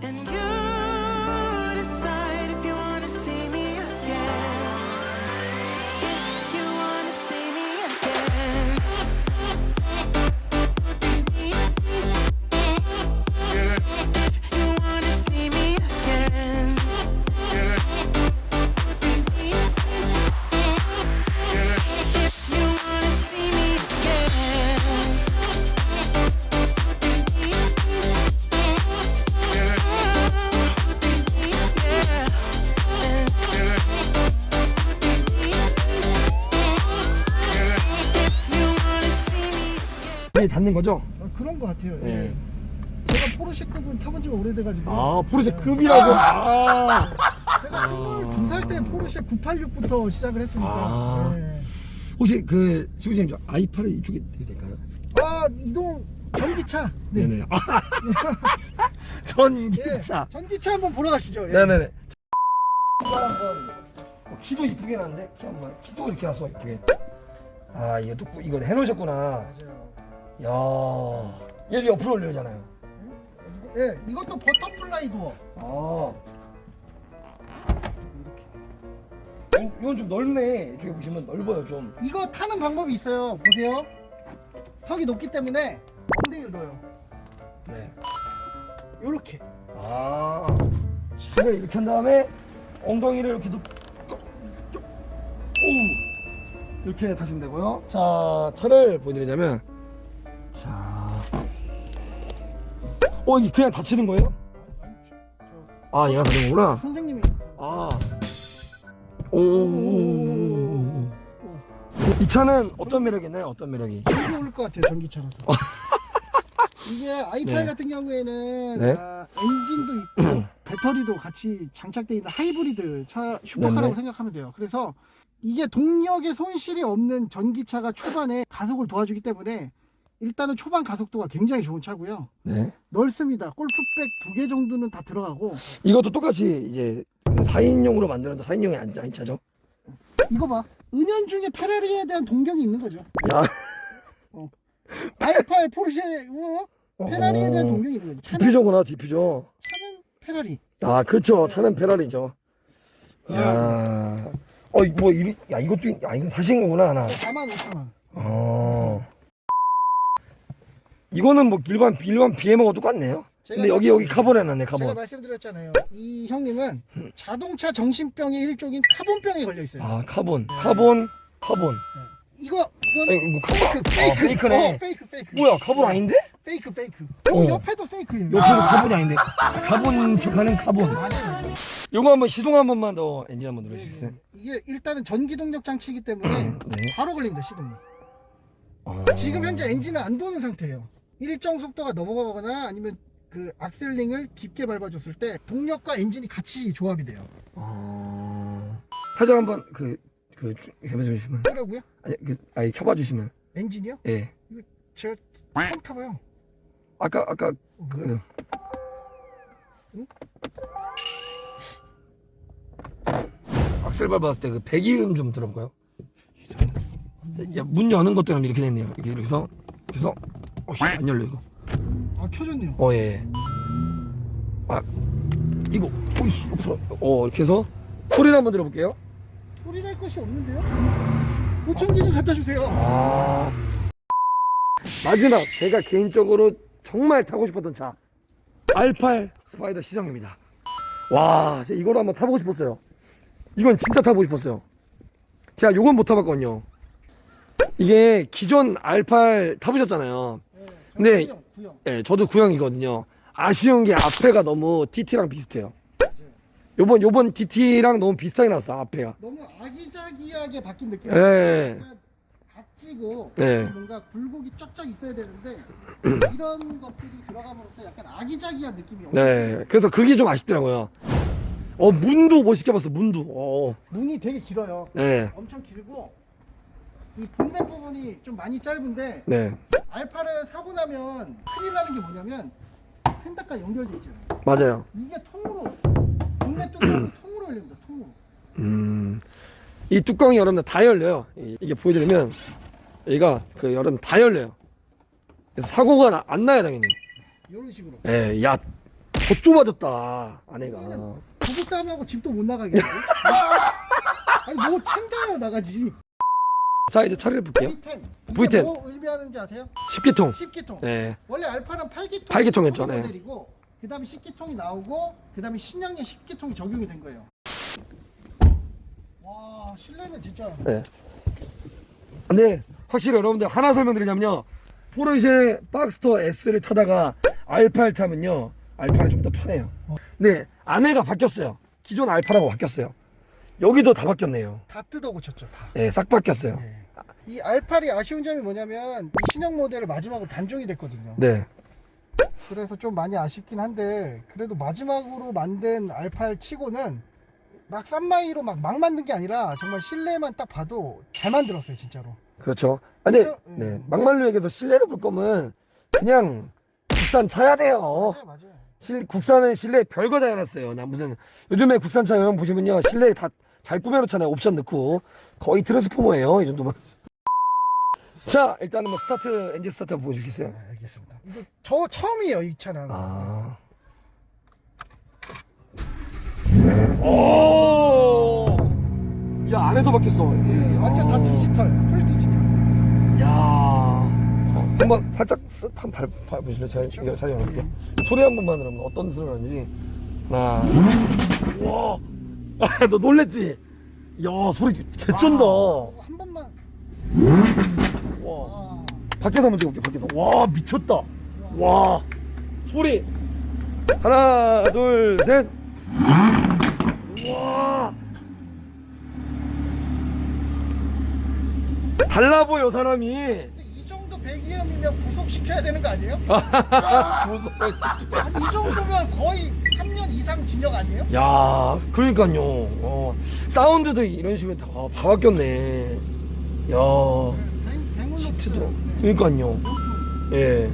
And you 닿는 거죠? 어, 그런 것 같아요. 네. 예. 제가 포르쉐급은 타본 지가 오래돼가지고. 아 포르쉐 급이라고. 아. 제가 22살 때 포르쉐 986부터 시작을 했으니까. 아. 예. 혹시 그 시우님 저 아이팔을 이쪽에 될까요? 아 이동 전기차. 네. 네네. 아, 예. 전기차. 전기차 한번 보러 가시죠. 예. 네네네. 어, 키도 이쁘게 났는데 키 한번 키도 이렇게 났어 이쁘게. 아 꾸- 이걸 해놓으셨구나. 맞아요. 야. 얘도 옆으로 올려잖아요. 예, 이것도 버터플라이 도어. 아. 이- 이건 좀 넓네. 이쪽에 보시면 넓어요 좀. 이거 타는 방법이 있어요. 보세요. 턱이 높기 때문에 엉덩이를 넣어요. 네. 요렇게. 아. 차를 이렇게 한 다음에 엉덩이를 이렇게 놓. 오. 이렇게 타시면 되고요. 자, 차를 보여드리자면, 자. 어, 이게 그냥 닫히는 거예요? 아, 얘가 거구나. 선생님이 아. 오. 이 차는 어떤 매력이 있나요? 어떤 매력이? 여기 올것 같아요. 전기차라서. 이게 i8 네. 같은 경우에는 네. 아, 엔진도 있고 배터리도 같이 장착되어 있는 하이브리드 차 슈퍼카라고 네네. 생각하면 돼요. 그래서 이게 동력에 손실이 없는 전기차가 초반에 가속을 도와주기 때문에 일단은 초반 가속도가 굉장히 좋은 차고요. 네. 넓습니다. 골프백 두 개 정도는 다 들어가고 이것도 똑같이 이제 4인용으로 만드는 4인용이 아니, 아닌 차죠? 이거 봐. 은연중에 페라리에 대한 동경이 있는 거죠. 야. i8 포르쉐 어? 페라리에 대한 어. 동경이 있는 거죠. 차는, 디퓨저구나, 디퓨저. 차는 페라리. 아, 그렇죠. 차는 페라리죠. 야. 어, 뭐, 이, 야, 이것도, 야, 이건 사신 거구나, 하나. 4만 5천 원. 어. 이거는 뭐, 일반, 일반 BM하고 똑같네요. 근데 여기, 여기 카본 해놨네, 제가 카본. 말씀드렸잖아요. 이 형님은 자동차 정신병의 일종인 카본병에 걸려 있어요. 아, 카본. 카본, 카본. 이거 이거는 아니, 뭐, 카본. 페이크 아, 페이크 페이크네. 어, 페이크 페이크. 뭐야, 카본 아닌데? 페이크 페이크. 여기 어. 옆에도 페이크예요. 옆에도 카본이 아닌데. 카본 척하는 카본. 맞아요. 요거 한번 시동 한 번만 더 엔진 한번 누르시겠어요? 이게 일단은 전기 동력 장치이기 때문에 네. 바로 걸립니다 시동이. 아. 지금 현재 엔진은 안 도는 상태예요. 일정 속도가 넘어가거나 아니면 그 악셀링을 깊게 밟아줬을 때 동력과 엔진이 같이 조합이 돼요. 아. 사장 한번 그, 그, 주- 해봐 주시면. 뭐라고요? 아니, 그, 아니, 켜봐 주시면. 엔진이요? 예. 제가 처음 타봐요. 아까, 아까, 어, 그, 뭐야? 악셀 밟았을 때 그 배기음 좀 들어볼까요? 야, 문 여는 것도 이렇게 됐네요. 이렇게 해서, 그래서, 어, 씨, 안 열려, 이거. 아 켜졌네요. 어, 예. 예. 아, 이거, 오이, 옆으로. 어, 이렇게 해서, 소리를 한번 들어볼게요. 소리 날 것이 없는데요? 보청기 좀 갖다 주세요. 아. 마지막 제가 개인적으로 정말 타고 싶었던 차 R8 스파이더 시정입니다. 와, 제가 이거를 한번 타보고 싶었어요. 이건 진짜 타보고 싶었어요. 제가 요건 못 타봤거든요. 이게 기존 R8 타보셨잖아요. 근데- 구형, 구형. 예, 저도 구형이거든요. 아쉬운 게 앞에가 너무 TT랑 비슷해요. 요번 요번 TT랑 너무 비슷하게 나왔어 앞에가. 너무 아기자기하게 바뀐 느낌. 예. 약간 각지고 네. 뭔가 굴곡이 쫙쫙 있어야 되는데 이런 것들이 들어감으로써 약간 아기자기한 느낌이. 네, 그래서 그게 좀 아쉽더라고요. 어, 문도 멋있게 봤어, 문도. 어, 눈이 되게 길어요. 네, 엄청 길고 이 본넷 부분이 좀 많이 짧은데 네, 알파를 사고 나면 큰일 나는 게 뭐냐면 펜다가 연결돼 있잖아요. 맞아요. 이게 통으로 본넷 뚜껑이 통으로 열립니다. 통으로. 음, 이 뚜껑이 여러분들 다 열려요. 이- 이게 보여드리면, 얘가 그 여러분 다 열려요. 그래서 사고가 나- 안 나요, 당연히. 이런 식으로. 예, 야, 더 좁아졌다 안에가. 부부 싸움하고 집도 못 하고. 아니 뭐 챙겨요 나가지 자 이제 처리를 볼게요. V10 이게 V10. 뭐 의미하는지 아세요? 10기통. 10기통 네. 원래 알파는 8기통 8기통이었죠, 네. 모델이고 그 다음에 10기통이 나오고 그 다음에 신형의 10기통이 적용이 된 거예요 와 실내는 진짜 네. 근데 확실히 여러분들 하나 설명드리자면요. 포르쉐 박스터 S를 타다가 알파를 타면요. 알파는 좀 더 편해요. 근데 안에가 바뀌었어요. 기존 알파라고 바뀌었어요. 여기도 다 바뀌었네요. 다 뜯어 고쳤죠 다 예, 싹 바뀌었어요. 네. 이 알팔이 아쉬운 점이 뭐냐면 이 신형 모델을 마지막으로 단종이 됐거든요 네. 그래서 좀 많이 아쉽긴 한데 그래도 마지막으로 만든 알팔 치고는 막 싼마이로 막, 막 만든 게 아니라 정말 실내만 딱 봐도 잘 만들었어요 진짜로 그렇죠. 아, 근데 그래서, 네, 음. 막말루에게서 실내를 볼 거면 그냥 국산 차야 돼요. 맞아요 맞아요 실, 국산은 실내 별거 다 해놨어요. 나 무슨 요즘에 국산 차 여러분 보시면요 실내 다 잘 꾸며놓잖아요. 옵션 넣고 거의 트랜스포머예요. 이 정도면. 자 일단은 뭐 스타트 엔진 스타트 한번 보여주겠어요? 네, 알겠습니다 이거 저 처음이에요 이 차는 아. 오. 야 안에도 바뀌었어. 예, 완전 다 디지털 풀 디지털 야. 한번 살짝 쓱 한번 밟, 밟으실래요? 제가 사진 올릴게요. 소리 한 번만 들으면 어떤 소리가 나는지. 하나. 와. 아, 너 놀랬지? 야, 소리 개쩐다. 와. 한 번만 와. 아, 밖에서 한번 찍어볼게, 밖에서. 와, 미쳤다. 와. 소리. 하나, 둘, 셋. 와. 달라 보여, 사람이. 배기음이면 구속시켜야 되는 거 아니에요? 무서워. 아니 이 정도면 거의 3년 이상 징역 아니에요? 야, 그러니까요. 어, 사운드도 이런 식으로 다 바뀌었네. 야, 시트도. 네. 그러니까요. 예.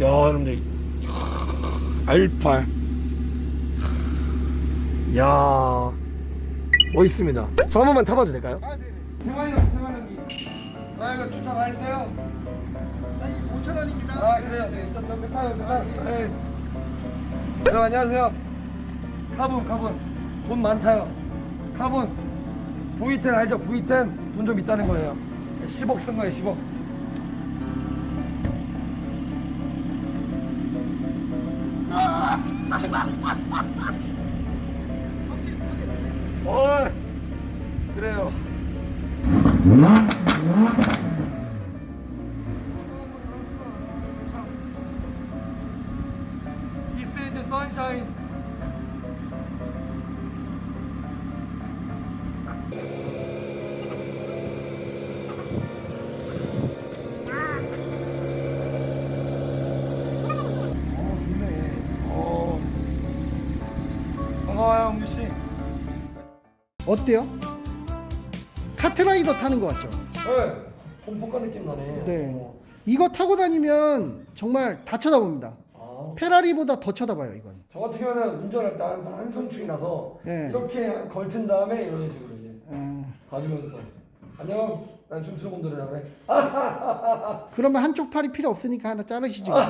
야, 여러분들. 알팔. 야, 멋있습니다. 저 한 번만 타봐도 될까요? 아 네네 생활력, 생활력이. 아, 이거 주차 다 했어요? 아 이게 5천 원입니다 아, 그래요. 네. 네. 여러분, 안녕하세요. 카본, 카본. 돈 많다요. 카본. V10 알죠? V10. 돈 좀 있다는 거예요. 10억 쓴 거예요, 10억. 어, 그래요. 어때요? 카트라이더 타는 거 같죠? 네. pompo카 느낌 나네. 네 어. 이거 타고 다니면 정말 다 쳐다봅니다 아. 페라리보다 더 쳐다봐요 이건 저 같은 경우는 운전할 때 항상 한손축이 나서 네. 이렇게 걸튼 다음에 이런 식으로 이제 음, 봐주면서 안녕 난 춤추는 놈들이라 그래 그러면 한쪽 팔이 필요 없으니까 하나 자르시죠 네.